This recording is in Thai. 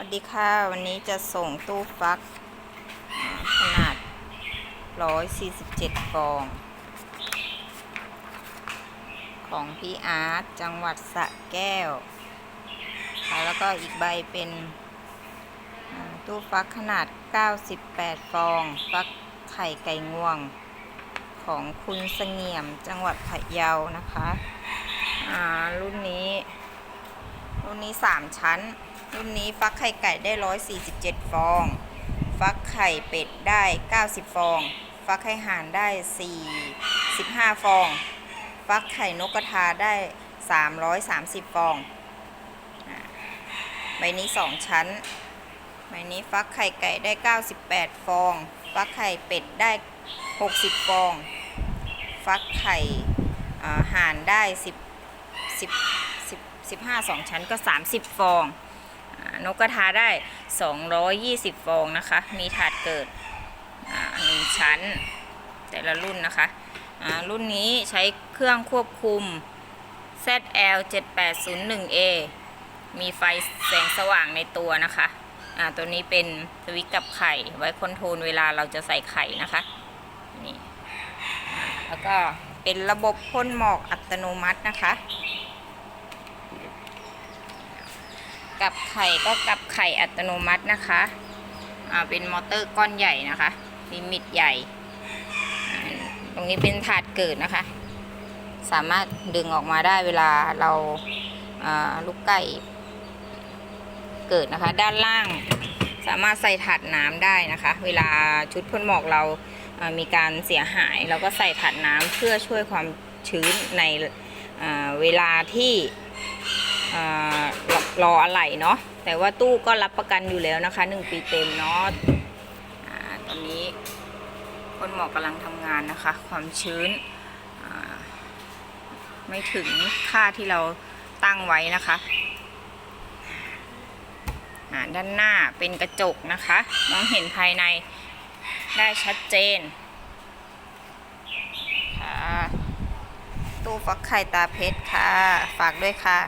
วัสดีค่ะ วันนี้จะส่งตู้ฟักอ่าขนาด 147 ฟอง ของพี่อาร์ตจังหวัดสระแก้วค่ะแล้วก็อีกใบเป็นตู้ฟักขนาด 98 ฟอง ฟักไข่ไก่งวง ของคุณเสงี่ยมจังหวัดพะเยานะคะอ่ารุ่นนี้ รุ่นนี้ 3 ชั้น รุ่นนี้ฟักไข่ไก่ได้ 147 ฟอง ฟักไข่เป็ดได้ 90 ฟอง ฟักไข่ห่านได้ 45 ฟอง ฟักไข่นกกระทาได้ 330 ฟองอ่าใบนี้ 2 ชั้นใบนี้ฟักไข่ไก่ได้ 98 ฟอง ฟักไข่เป็ดได้ 60 ฟอง ฟักไข่ห่านได้ 10 10 15 2 ชั้นก็ 30 ฟอง นกกระทาได้ 220 ฟองนะคะ มีถาดเกิดอ่าหนึ่งชั้น แต่ละรุ่นนะคะอ่ารุ่นนี้ใช้เครื่องควบคุม ZL 7801A มีไฟแสงสว่างในตัวนะคะอ่าตัวนี้เป็นสวิตช์กับไข่ ไว้คอนโทรลเวลาเราจะใส่ไข่นะคะนี่แล้วก็เป็นระบบพ่นหมอกอัตโนมัตินะคะ กับไข่ก็กับไข่อัตโนมัตินะคะอ่าเป็นมอเตอร์ก้อนใหญ่นะคะลิมิตใหญ่ ตรงนี้เป็นถาดเกิดนะคะ สามารถดึงออกมาได้เวลาเราลูกไก่เกิดนะคะ ด้านล่างสามารถใส่ถาดน้ำได้นะคะ เวลาชุดพ่นหมอกเรามีการเสียหายเราก็ใส่ถาดน้ำเพื่อช่วยความชื้นในเวลาที่ รออะไหล่เนาะแต่ว่าตู้ก็รับประกันอยู่แล้วนะคะ 1 ปีเต็มเนาะตอนนี้คนหมอกำลังทำงานนะคะ ความชื้นไม่ถึงค่าที่เราตั้งไว้นะคะด้านหน้าเป็นกระจกนะคะ มองเห็นภายในได้ชัดเจนค่ะตู้ฟักไข่ตาเพชรค่ะ ฝากด้วยค่ะ